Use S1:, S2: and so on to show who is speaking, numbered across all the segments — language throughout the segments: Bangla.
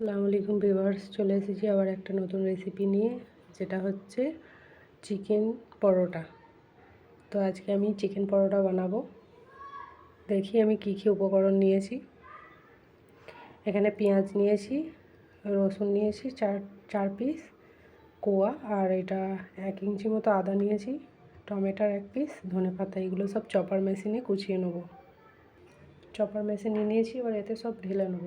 S1: আসসালামু আলাইকুম ভিউয়ার্স, চলে এসেছি আবার একটা নতুন রেসিপি নিয়ে, যেটা হচ্ছে চিকেন পরোটা। তো আজকে আমি চিকেন পরোটা বানাবো। দেখি আমি কী কী উপকরণ নিয়েছি। এখানে পেঁয়াজ নিয়েছি, রসুন নিয়েছি, চার চার পিস কোয়া, আর এটা এক ইঞ্চি মতো আদা নিয়েছি, টমেটোর এক পিস ধনে পাতা, এগুলো সব চপার মেশিনে কুচিয়ে নেব। চপার মেশিনে নিয়েছি, এবার এতে সব ঢেলে নেব।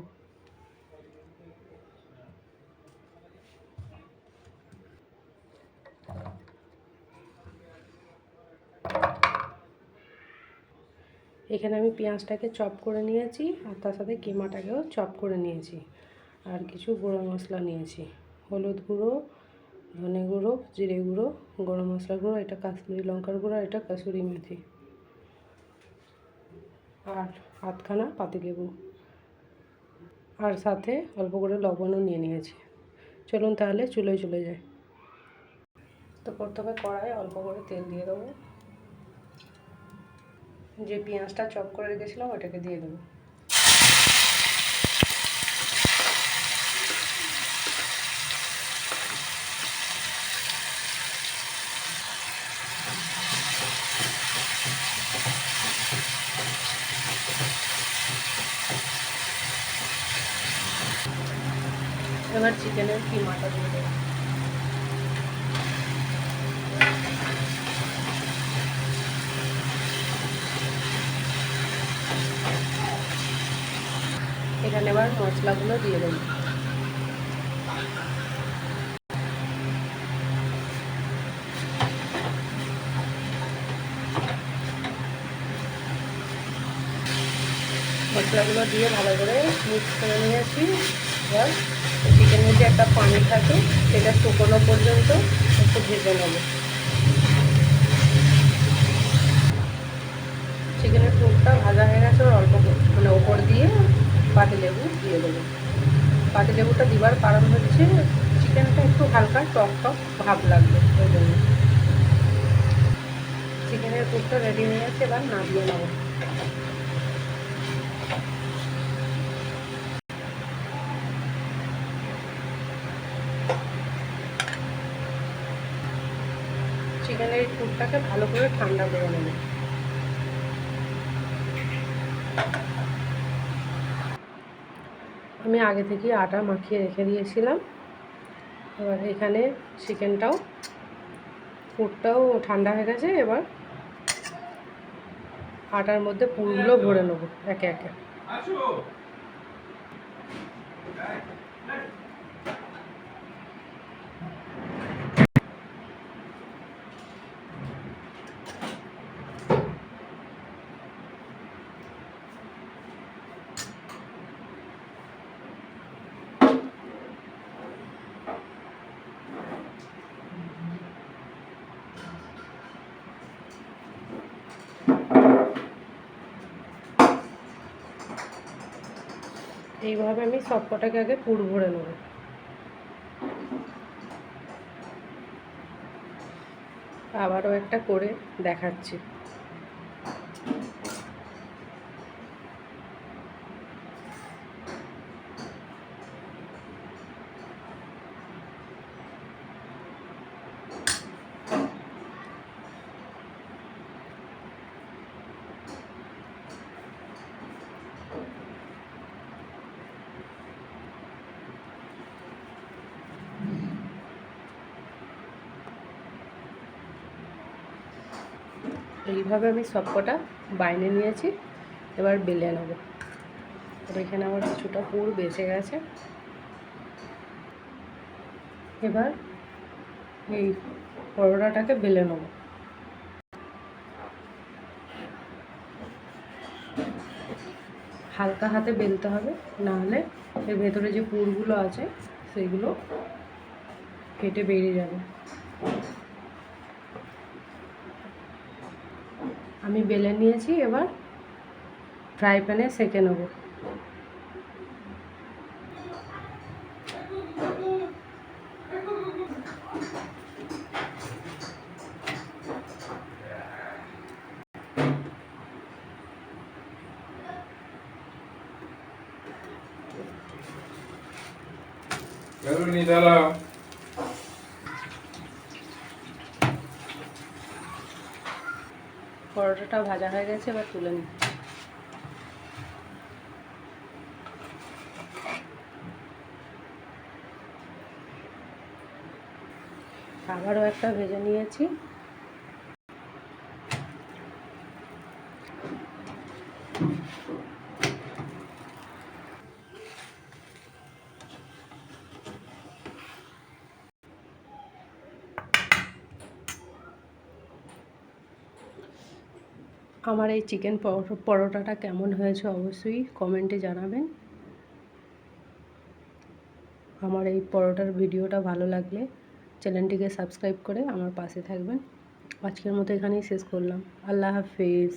S1: এখানে আমি পেঁয়াজটাকে চপ করে নিয়েছি আর তার সাথে কিমাটাকেও চপ করে নিয়েছি। আর কিছু গুঁড়ো মশলা নিয়েছি। হলুদ গুঁড়ো, ধনে গুঁড়ো, জিরে গুঁড়ো, গরম মশলা গুঁড়ো, এটা কাশ্মীরি লঙ্কার গুঁড়ো এটা কাসুরি মেথি। আর আধখানা পাতিলেবু। আর সাথে অল্প করে লবণও নিয়ে নিয়েছি। চলুন তাহলে চুলোয় চলে যায় তো প্রথমে কড়াই অল্প করে তেল দিয়ে দেবো। যে পেঁয়াজটা চপ করে রেখেছিলাম ওটাকে দিয়ে দেবো। এবার চিকেনের কিমাটা দিয়ে দেবো। এখানে এবার মশলাগুলো দিয়ে দেবো। মশলাগুলো দিয়ে ভালো করে মিক্স করে নিয়েছি। এবার চিকেনের যে একটা পানি থাকে, সেটা শুকনো পর্যন্ত একটু ভেজে নেব। চিকেনের টুকটা ভাজা হয়ে গেছে, ওর অল্প মানে ওপর দিয়ে পাতিলেবু দিয়ে দেবো। পাতিলেবুটা দিবার কারণ হচ্ছে চিকেনটা একটু হালকা টক টক ভাব লাগবে, ওই জন্য। চিকেনের কুকটা রেডি হয়ে গেছে, এবার নামিয়ে নেব। চিকেনের কুকটাকে ভালো করে ঠান্ডা করে নেব। আমি আগে থেকে আটা মাখিয়ে রেখে দিয়েছিলাম। এবার এখানে চিকেনটাও, পুরটাও ঠান্ডা হয়ে গেছে, এবার আটার মধ্যে পুরগুলো ভরে নেব একে একে। এইভাবে আমি সব কটাকে আগে পুর ভরে নেব। আবারও একটা করে দেখাচ্ছি। এইভাবে আমি সবকটা বাইনে নিয়েছি, এবার বেলে নেব। এখানে আমার কিছুটা পুর বেঁচে গেছে। এবার এই পরোটাটাকে বেলে নেব। হালকা হাতে বেলতে হবে, নাহলে এর ভেতরে যে পুরগুলো আছে, সেগুলো কেটে বেরিয়ে যাবে। আমি বেলে নিয়েছি এবার ফ্রাই প্যানে সেকে নেব।
S2: বেরোনি দাঁড়াও।
S1: পরোটাটা ভাজা হয়ে গেছে এবার তুলে নিই আবারও একটা ভেজে নিয়েছি। আমার এই চিকেন পরোটাটা কেমন হয়েছে অবশ্যই কমেন্টে জানাবেন। আমার এই পরোটার ভিডিওটা ভালো লাগলে চ্যানেলটিকে সাবস্ক্রাইব করে আমার পাশে থাকবেন। আজকের মতো এখানেই শেষ করলাম। আল্লাহ হাফিজ।